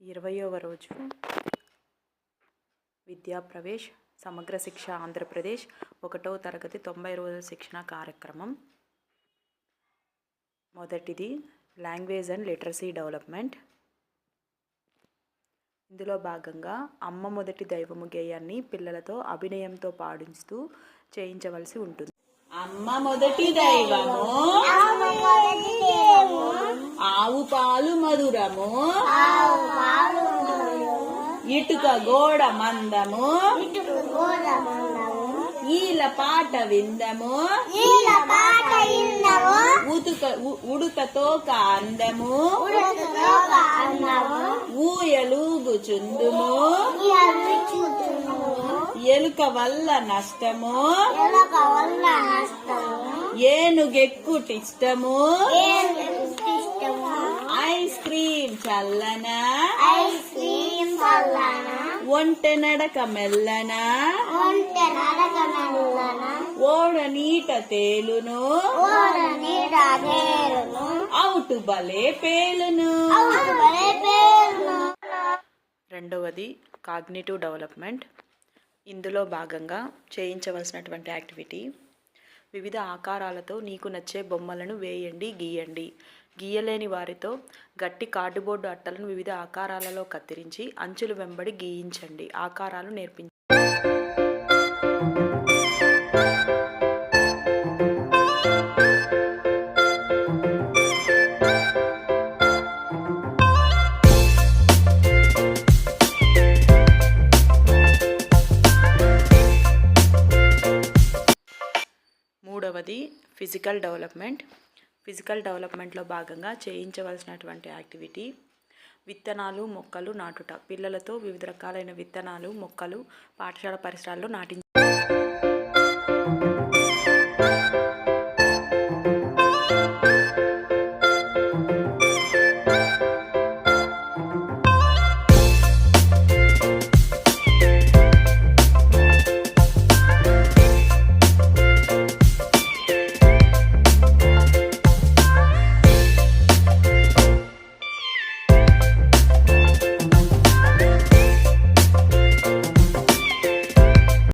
ఇరవయవ రోజు విద్యా ప్రవేశ్ సమగ్ర శిక్ష ఆంధ్రప్రదేశ్ ఒకటవ తరగతి తొంభై రోజుల శిక్షణ కార్యక్రమం. మొదటిది లాంగ్వేజ్ అండ్ లిటరసీ డెవలప్మెంట్. ఇందులో భాగంగా అమ్మ మొదటి దైవము గేయాన్ని పిల్లలతో అభినయంతో పాడిస్తూ చేయించవలసి ఉంటుంది. అమ్మ మొదటి దైవము. పాలు మధురము ఇటుక గోడ మందము ఈల పాట విందము. ఉతుక ఉడుకతో అందము. ఊయలూగుచుందుము ఎలుక వల్ల నష్టము. ఏనుగెక్కుటిష్టము. క్రీమ్ చల్లన? ఒంటె నడక మెల్లన ఓడ నీట తేలును అవుటు బలే పేలును? రెండవది కాగ్నిటివ్ డెవలప్మెంట్. ఇందులో భాగంగా చేయించవలసినటువంటి యాక్టివిటీ. వివిధ ఆకారాలతో నీకు నచ్చే బొమ్మలను వేయండి గీయండి. గీయలేని వారితో గట్టి కార్డుబోర్డు అట్టలను వివిధ ఆకారాలలో కత్తిరించి అంచులు వెంబడి గీయించండి. ఆకారాలు నేర్పించండి. మూడవది ఫిజికల్ డెవలప్మెంట్. ఫిజికల్ డెవలప్మెంట్లో భాగంగా చేయించవలసినటువంటి యాక్టివిటీ విత్తనాలు మొక్కలు నాటుట. పిల్లలతో వివిధ రకాలైన విత్తనాలు మొక్కలు పాఠశాల పరిసరాల్లో నాటించారు